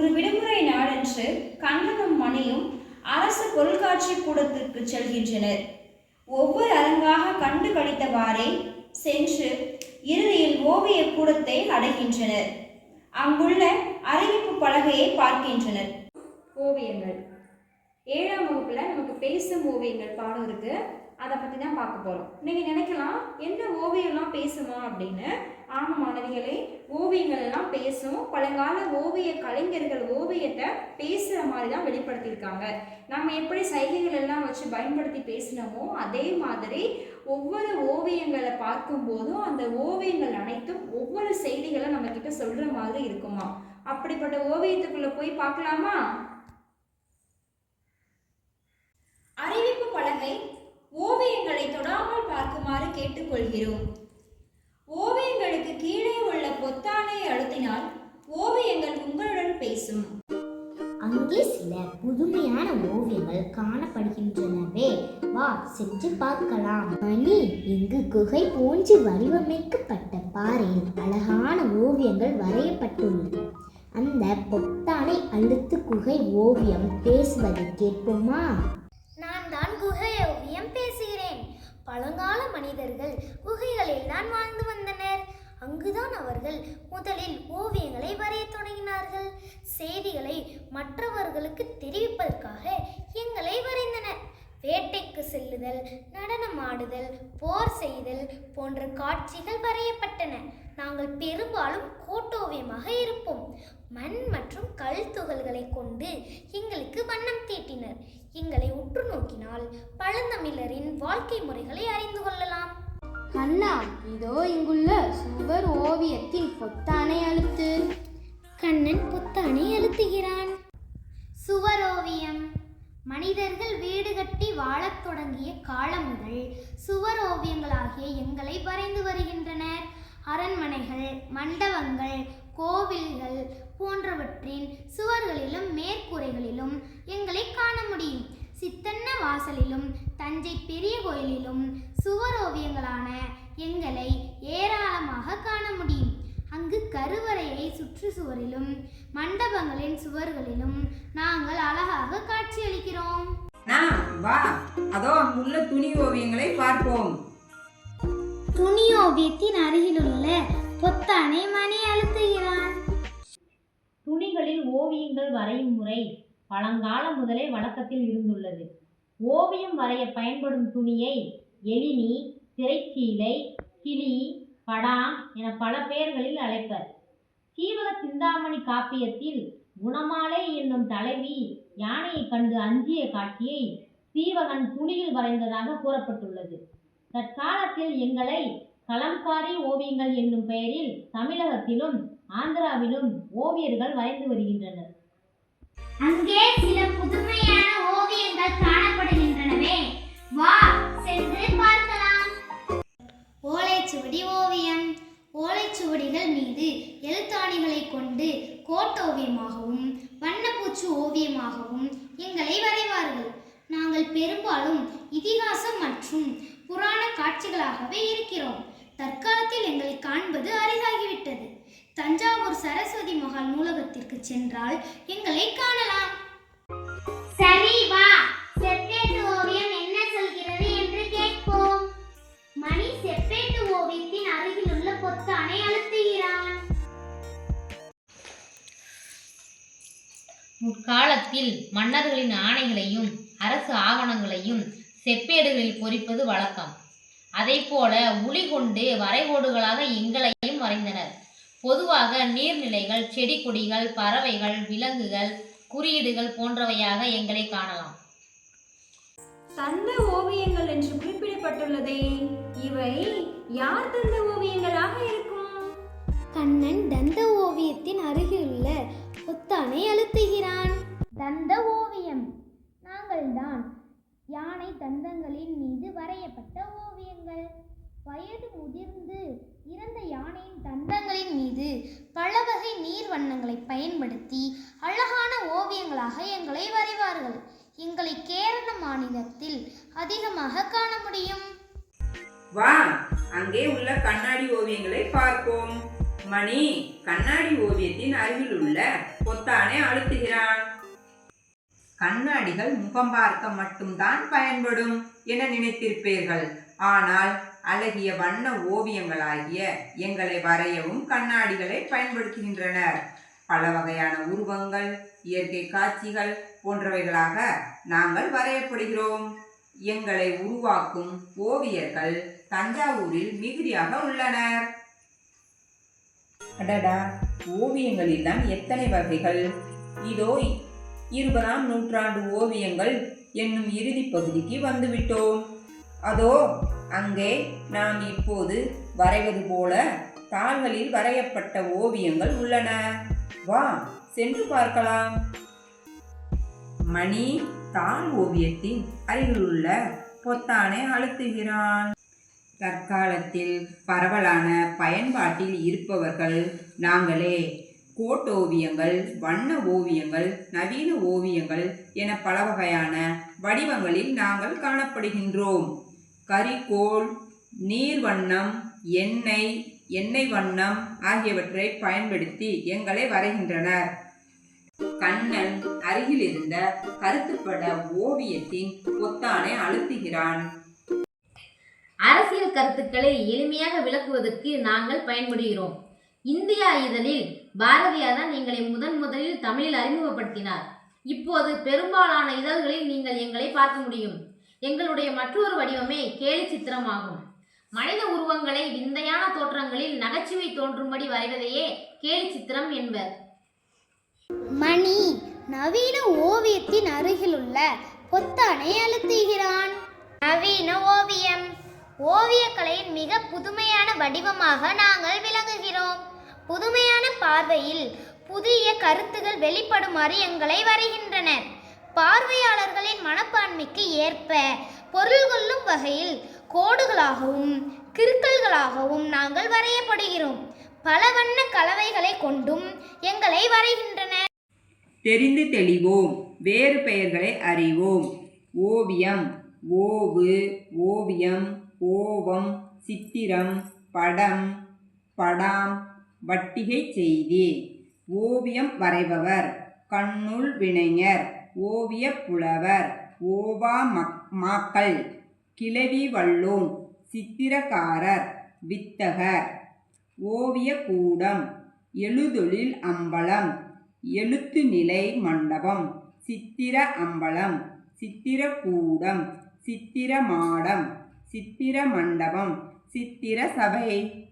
ஒரு விடுமுறை நாடென்று கண்ணனும் மணியும் அரசு பொருட்காட்சி கூடத்திற்கு செல்கின்றனர். ஒவ்வொரு அரங்காக கண்டு கடித்தவாறே சென்று இறுதியில் ஓவிய கூடத்தை அடைகின்றனர். அங்குள்ள அறிவிப்பு பலகையை பார்க்கின்றனர். ஓவியங்கள். ஏழாம் வகுப்பில் நமக்கு பேசும் ஓவியங்கள் பாடம் இருக்கு. அதை பற்றி தான் பார்க்க போகிறோம் நீங்கள் நினைக்கலாம் என்ன ஓவியம்லாம் பேசுமா? அப்படின்னு ஆமாம் மாணவிகளே ஓவியங்கள் எல்லாம் பேசும். பழங்கால ஓவிய கலைஞர்கள் ஓவியத்தை பேசுகிற மாதிரி தான் வெளிப்படுத்தியிருக்காங்க. நம்ம எப்படி சைகைகள் எல்லாம் வச்சு பயன்படுத்தி பேசினோமோ அதே மாதிரி ஒவ்வொரு ஓவியங்களை பார்க்கும்போதும் அந்த ஓவியங்கள் அனைத்தும் ஒவ்வொரு செய்திகளை நம்ம கிட்ட சொல்கிற மாதிரி இருக்குமா? அப்படிப்பட்ட ஓவியத்துக்குள்ளே போய் பார்க்கலாமா? அறிவிப்பு பலகை ஓவியங்களை தொடாமல் பார்க்குமாறு கேட்டுக்கொள்கிறோம். ஓவியங்களுக்கு கீழே உள்ள பொத்தானை அழுத்தினால் ஓவியங்கள் உங்களுடன் பேசும். அங்கே சில புதுமையான ஓவியங்கள் காணப்படுகின்றனவே. வா சென்று பார்க்கலாம். மணி இங்கு குகை போன்று வடிவமைக்கப்பட்ட பாறையில் அழகான ஓவியங்கள் வரையப்பட்டுள்ளன. அந்த பொத்தானை அழுத்து குகை ஓவியம் பேசுவதை கேட்போமா நான் தான் குகை ஓவியம் பேசுகிறேன் பழங்கால மனிதர்கள் குகைகளில் தான் வாழ்ந்து வந்தனர். அங்குதான் அவர்கள் முதலில் ஓவியங்களை வரைய தொடங்கினார்கள். செய்திகளை மற்றவர்களுக்கு தெரிவிப்பதற்காக எங்களை வரைந்தனர். வேட்டைக்கு செல்லுதல் நடனமாடுதல் போர் செய்தல் போன்ற காட்சிகள் வரையப்பட்டன. நாங்கள் பெரும்பாலும் கோட்டோவியமாக இருப்போம். மண் மற்றும் கல் துகள்களை கொண்டு எங்களுக்கு வண்ணம் தீட்டினர். எங்களை உற்று நோக்கினால் பழந்தமிழரின் வாழ்க்கை முறைகளை அறிந்து கொள்ளலாம். கண்ணா இதோ இங்குள்ள சுவர் ஓவியத்தின் பொத்தானை அழுத்து. கண்ணன் பொத்தானை அழுத்துகிறான். சுவரோவியம் மனிதர்கள் வீடு கட்டி வாழத் தொடங்கிய காலம் முதல் சுவர் ஓவியங்களாகிய எங்களை வரைந்து வருகின்றனர். அரண்மனைகள் மண்டபங்கள் கோவில்கள் போன்றவற்றின் சுவர்களிலும் மேற்கூரைகளிலும் முடியும் சித்தன்ன வாசலிலும் தஞ்சை பெரிய கோயிலிலும் சுவர் ஓவியங்களான எங்களை ஏராளமாக காண முடியும். அங்கு கருவறையை சுற்றுச்சுவரிலும் மண்டபங்களின் சுவர்களிலும் நாங்கள் அழகாக காட்சியளிக்கிறோம். ஆ வா அதோ அங்குள்ள துணி ஓவியங்களை பார்ப்போம். துணி ஓவியத்தின் அருகிலுள்ள பொத்தானை மணி அழுத்துகிறான். துணிகளில் ஓவியங்கள் வரையும் முறை பழங்காலம் முதலே வழக்கத்தில் இருந்துள்ளது. ஓவியம் வரைய பயன்படும் துணியை எழினி திரைச்சீலை கிளி படாம் என பல பெயர்களில் அழைப்பர். சீவக சிந்தாமணி காப்பியத்தில் குணமாலை என்னும் தலைவி யானையைக் கண்டு அஞ்சிய காட்சியை சீவகன் துணியில் வரைந்ததாக கூறப்பட்டுள்ளது. தற்காலத்தில் எங்களை கலம்காரி ஓவியங்கள் என்னும் பெயரில் தமிழகத்திலும் ஆந்திராவிலும் ஓவியர்கள் வரைந்து வருகின்றனர். அங்கே சில புதுமையான ஓவியங்கள் காணப்படுகின்றனவே. வா சென்று பார்க்கலாம். ஓலைச்சுவடி ஓவியம். ஓலைச்சுவடிகள் மீது எழுத்தாணிகளை கொண்டு கோட்டோவியமாகவும் வண்ணப்பூச்சு ஓவியமாகவும் எங்களை வரைவார்கள். நாங்கள் பெரும்பாலும் இதிகாசம் மற்றும் புராண காட்சிகளாகவே இருக்கிறோம். தற்காலத்தில் எங்களை காண்பது அரிதாகிவிட்டது. தஞ்சாவூர் சரஸ்வதி மகால் நூலகத்திற்கு சென்றால் எங்களை காணலாம். சரி வா. செப்பேட்டு ஓவியம் என்ன சொல்கிறது என்று கேட்போம். மணி செப்பேட்டு ஓவியத்தின் அருகிலுள்ள பொத்தானை அழுத்துகிறான். முற்காலத்தில் மன்னர்களின் ஆணைகளையும் அரசு ஆவணங்களையும் செப்பேடுகளில் பொறிப்பது வழக்கம். அதைப்போல உளி கொண்டு வரைகோடுகளாக எங்களையும் வரைந்தனர். பொதுவாக நீர்நிலைகள் செடி கொடிகள் பறவைகள் விலங்குகள் குறியீடுகள் போன்றவையாக எங்களை காணலாம். தந்த ஓவியங்கள் என்று குறிப்பிடப்பட்டுள்ளதே. இவை யார் தந்த ஓவியங்களாக இருக்கும்? கண்ணன் தந்த ஓவியத்தின் அருகிலுள்ள பொத்தானை அழுத்துகிறான். தந்த ஓவியம். நாங்கள்தான் யானை தந்தங்களின் மீது வரையப்பட்ட வயது முதிர்ந்து இறந்த யானையின் தந்தங்களின் மீது பல வகை நீர் வண்ணங்களை பயன்படுத்தி அழகான ஓவியங்களாக எங்களை வரைவார்கள். எங்களை கேரள மாநிலத்தில் அதிகமாக காண முடியும். வா அங்கே உள்ள கண்ணாடி ஓவியங்களை பார்ப்போம். மணி கண்ணாடி ஓவியத்தின் அருகில் உள்ள பொத்தானை அழுத்துகிறான் கண்ணாடிகள் முகம் பார்க்க மட்டும்தான் பயன்படும் என நினைத்திருப்பீர்கள். ஆனால் அழகிய வண்ண ஓவியங்களாகிய எங்களை வரையவும் கண்ணாடிகளை பயன்படுத்துகின்றனர். பல வகையான உருவங்கள் இயற்கை காட்சிகள் போன்றவைகளாக நாங்கள் வரையப்படுகிறோம். எங்களை உருவாக்கும் ஓவியர்கள் தஞ்சாவூரில் மிகுதியாக உள்ளனர். அடடா! ஓவியங்களில் தான் எத்தனை வகைகள்? இதோ இருபதாம் நூற்றாண்டு ஓவியங்கள் என்னும் இறுதி பகுதிக்கு வந்துவிட்டோம். அதோ அங்கே நாம் இப்போது வரைவது போல தாள்களில் வரையப்பட்ட ஓவியங்கள் உள்ளன. வா சென்று பார்க்கலாம். மணி தாள் ஓவியத்தின் அருகிலுள்ள பொத்தானை அழுத்துகிறான். தற்காலத்தில் பரவலான பயன்பாட்டில் இருப்பவர்கள் நாங்களே. கோட்டோவியங்கள் வண்ண ஓவியங்கள் நவீன ஓவியங்கள் என பல வகையான வடிவங்களில் நாங்கள் காணப்படுகின்றோம். கரிக்கோல் நீர் வண்ணம் எண்ணெய் எண்ணெய் வண்ணம் ஆகியவற்றை பயன்படுத்தி எங்களை வரைகின்றனர். கண்ணன் அருகில் இருந்த கருத்துப்பட ஓவியத்தின் பொத்தானை அழுத்துகிறான். அரசியல் கருத்துக்களை எளிமையாக விளக்குவதற்கு நாங்கள் பயன்படுகிறோம். இந்தியா இதழில் பாரதியார் தான் எங்களை முதன் முதலில் தமிழில் அறிமுகப்படுத்தினார். இப்போது பெரும்பாலான இதழ்களில் நீங்கள் எங்களை பார்க்க முடியும். எங்களுடைய மற்றொரு வடிவமே கேலி சித்திரம் ஆகும் மனித உருவங்களை விந்தையான தோற்றங்களில் நகைச்சுவை தோன்றும்படி வரைவதையே கேலி சித்திரம் என்பர். மணி நவீன ஓவியத்தின் அருகிலுள்ள பொத்தானை அழுத்துகிறான். நவீன ஓவியம். ஓவியக்கலையின் மிக புதுமையான வடிவமாக நாங்கள் விளங்குகிறோம். புதுமையான பார்வையில் புதிய கருத்துகள் வெளிப்படுமாறு எங்களை வரைகின்றனர். பார்வையாளர்களின் மனப்பான்மைக்கு ஏற்ப பொருள் கொள்ளும் வகையில் கோடுகளாகவும் கிறுக்கல்களாகவும் நாங்கள் வரையப்படுகிறோம். பல வண்ண கலவைகளை கொண்டும் எங்களை வரைகின்றனர் தெரிந்து தெளிவோம். வேறு பெயர்களை அறிவோம். ஓவியம் ஓவு ஓவியம் ஓவம் சித்திரம் படம் படாம் வட்டிகை செய்தி. ஓவியம் வரைபவர் கண்ணுள் வினைஞர். ஓவிய புலவர் ஓவா மக் மாக்கள். கிளவி வல்லோன் சித்திரக்காரர் வித்தகர். ஓவிய கூடம் எழுதொழில் அம்பலம் எழுத்து நிலை மண்டபம் சித்திர அம்பலம் சித்திரக்கூடம் சித்திர மாடம் சித்திர மண்டபம் சித்திர சபை